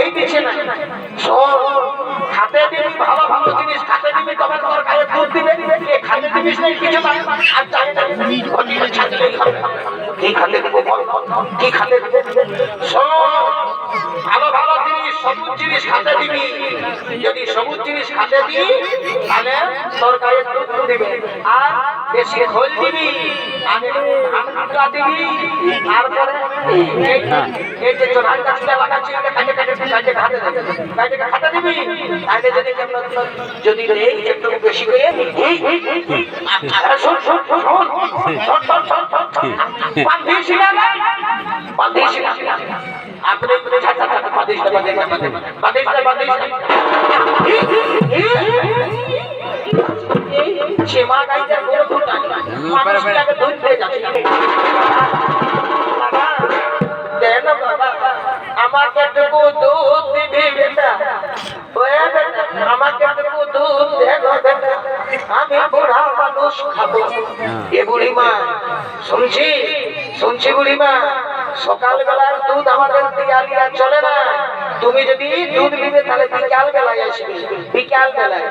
ধেই দিচ্ছে না শোন খাতে দিবি, ভালো ভালো জিনিস, খাতে দিবি, তবে তোমার গায়ে দুধ দিবে। এ খাতে দিবিস না কিছু না আর চাইটা ঘটিয়ে ছাড়লেই হবে। কি খাতে দেবো কি খাতে দেবো? শোন ভালো ভালো জিনিস, সবুজ জিনিস খাতে দিবি। যদি সবুজ জিনিস খাতে দিই, তাহলে তোর দুধ দিবে। আর বেশি খোল দিবি। আর যদি একটু বেশি করে আপনি গাইতে বড় মানুষটাকে ধরতে যাচ্ছে বাবা আমাকে টুকু দুধ দিবি বেটা ওয়ে বেটা আমাকে টুকু দুধ বেটা আমি বুড়া মানুষ খাব। এ বুড়ি মা শুনছি? শুনছি বুড়ি মা সকালবেলার দুধ আমাদের দিয়ালিয়া চলে না। তুমি যদি দুধ নিবে, তাহলে বিকাল বেলায় আসবে বিকাল বেলায়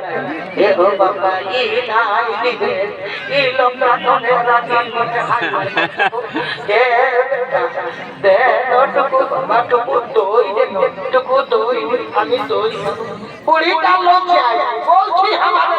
আমি বলছি আমাদের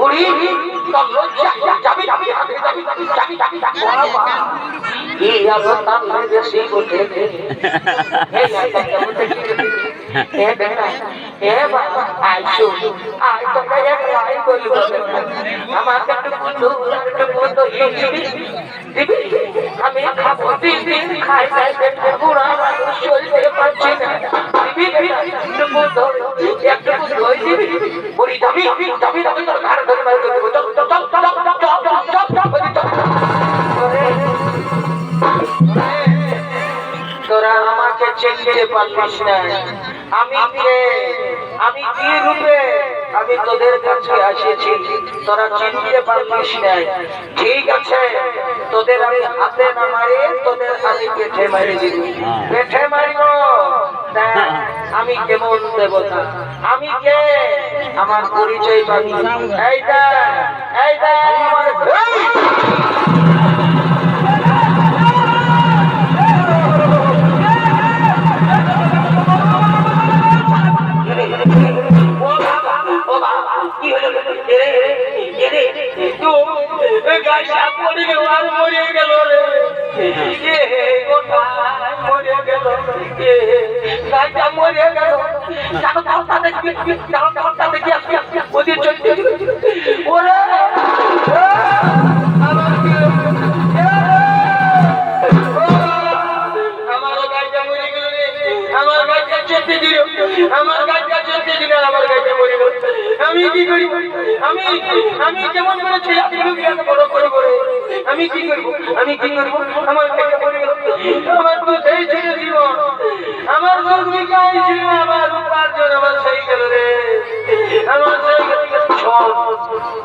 أريد لجة যাবি যাবি যাবি যাবি যাবি যাবি যাবি কি আলো তার লাগে সেই উঠে আমি খাব দিবি খাই চলতে পারছি না তোর আমাকে চিনতে পারলিস না। আমি কে? আমি কি রূপে? আমি তোদের কাছে আসিছি। তোরা চিনতে পারলিস না। ঠিক আছে। তোদের আমি হাতে না মারি তোদের আমি পেটে মারি দিব। পেটে মারিব। আমি কেমন দেবতা? আমি কে? আমার পরিচয় পাবি এইটা এইটা আমার গাইয়া পড়ে গেল আর মরে গেল রে। কে কোথায় মরে গেল কে গাইয়া মরে গেল। জানো কালটা দেখবি জানো কালটা দেখি আসবি আমি কি করব? আমার পেটে পড়ে গেল আমার তো সেই ছিল জীবন। আমার ভূমিকা ছিল, আমার উপার্জন আমার সেই গেল রে।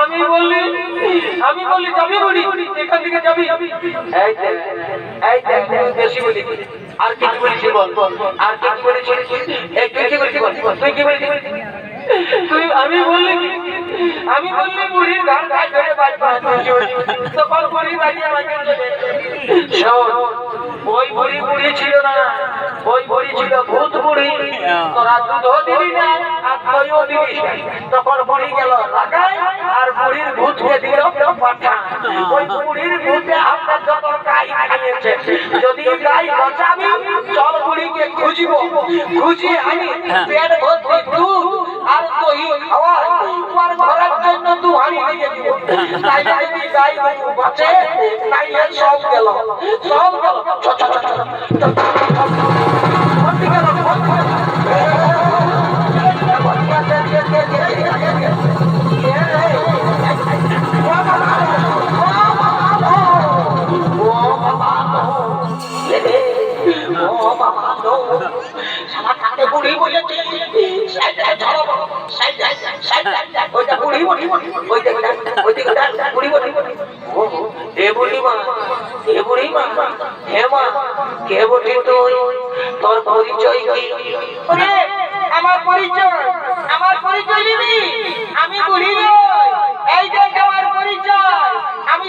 আমি বললি আমি বললি যাবি বুড়ি এখান থেকে যাবি? এই দেখ, এই দেখ, বেশি বলি। আর কি বলেছি বল। আর তুই কি বলেছি বল? তুই কি বলেছি তুই আমি বললি আমি বললি ধরে বুড়ি বাড়ি আমাকে শোন, ওই বুড়ি বুড়ি ছিল না। ওই বুড়ি ছিল ভূত বুড়ি। তোরা দুধও দিবি না আর দইও দিবি তখন বুড়ি গেল লাগাই বুড়ির ভূতকে দিল পাঠা। ওই বুড়ির ভূতে আমরা যত গাই খাইয়েছে যদি গাই বাঁচাবি চল বুড়িকে খুঁজিব। খুঁজি আনি পেট ভর্তি দুধ আর খাওয়া তোমার ঘরের জন্য দু হাড়ি নিয়ে দিব। তাই যদি গাই বাঁচে তাইলে সব গেল। সব গেল। ওইটা বুড়ি বুড়ি ওইটা ওইটা বুড়ি বুড়ি এ বুড়ি মা এ বুড়ি মা হে মা কে বটি তুই তোর পরিচয় কি ওরে আমার পরিচয় আমার পরিচয় নিবি আমি বুড়ি। এই দেখ আমার পরিচয় আমি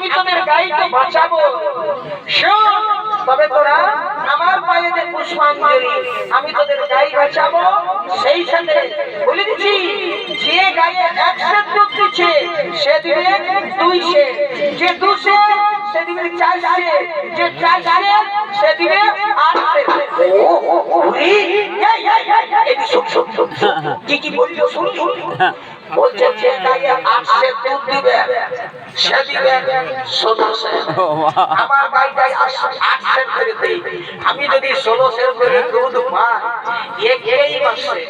আমি তোদের গাইকে বাঁচাবো। শোন, তবে তোরা আমার পায়ে যে পুষ্পাঞ্জলি, আমি তোদের গাই বাঁচাবো। সেই সাথে বলে দিচ্ছি, যে গায়ে একশো দুধ দিচ্ছে সে দিবে দুই সে যে দু সে সে দিবে চার যে চার সে সে দিবে আট সে ও ও ও রে এই এই এই এই, শুন শুন শুন শুন। কি কি বলছো শুন শুন। বলছে যে গায়ে আটশে দুধ দিবে সে দিবে ষোলো আমার গাইটাই আটশে করে দেই। আমি যদি ষোলো সে করে দুধ পাই এক এই মাসে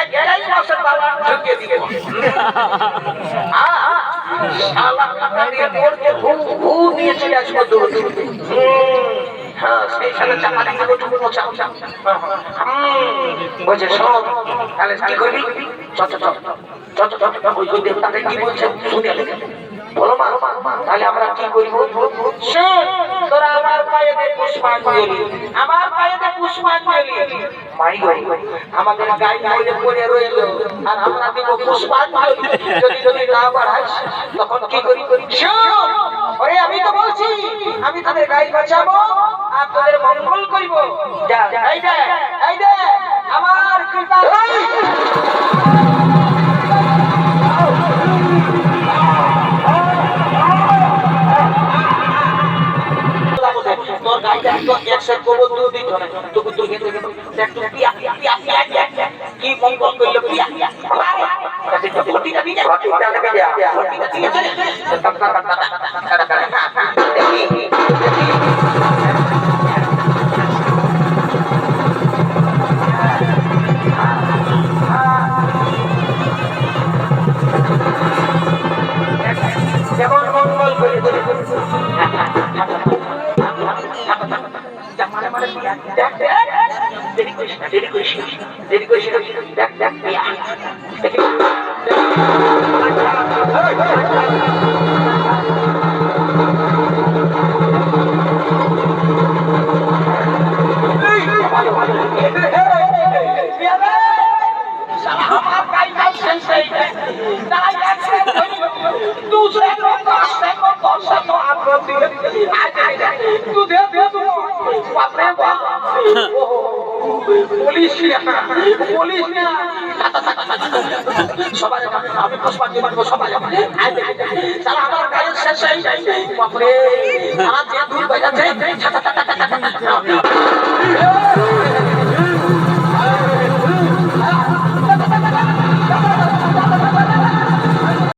এক এই মাসে বাবা ঢুকে দিব। শালা দিয়ে ঘু ঘু দিয়ে চলে আসব দুধ। মোছা বলছে সব তাহলে কি করবি? চত চত চত চ চ চ ওই দেবতাকে কি বলছে? শুনে বলো মা। তাহলে আমরা কি করব? শোন, তোরা আমার পায়ে পুষ্পাঞ্জলি আমার পায়ে পুষ্পাঞ্জলি মাই গো, আমাদের গাই গাইলে পড়ে রইল, আর আমরা দিব পুষ্পাঞ্জলি যদি যদি না বাড়াস, তখন কি করি করি শোন, ওরে, আমি তো বলছি, আমি তোদের গাই বাঁচাবো, আর তোদের মঙ্গল করিব। যা, এই দে এই দে আমার কৃপা। একশো কবর দুধ দিত না তবু তুই দেখ তুই পিয়া পিয়া পিয়া। কি মঙ্গল করল পিয়া পিয়া। ঘটিটা দিয়ে ঘটিটা দিয়ে ঘটিটা দিয়ে দেরি করিস না দেরি করিস না দেরি করিস না হয়ে সবাই আমি পুষ্পাঞ্জলি দেবো সবাই আমার গায়ে শেষ হয়ে যায়। বাপরে আমার যে দুধ বেজাচ্ছে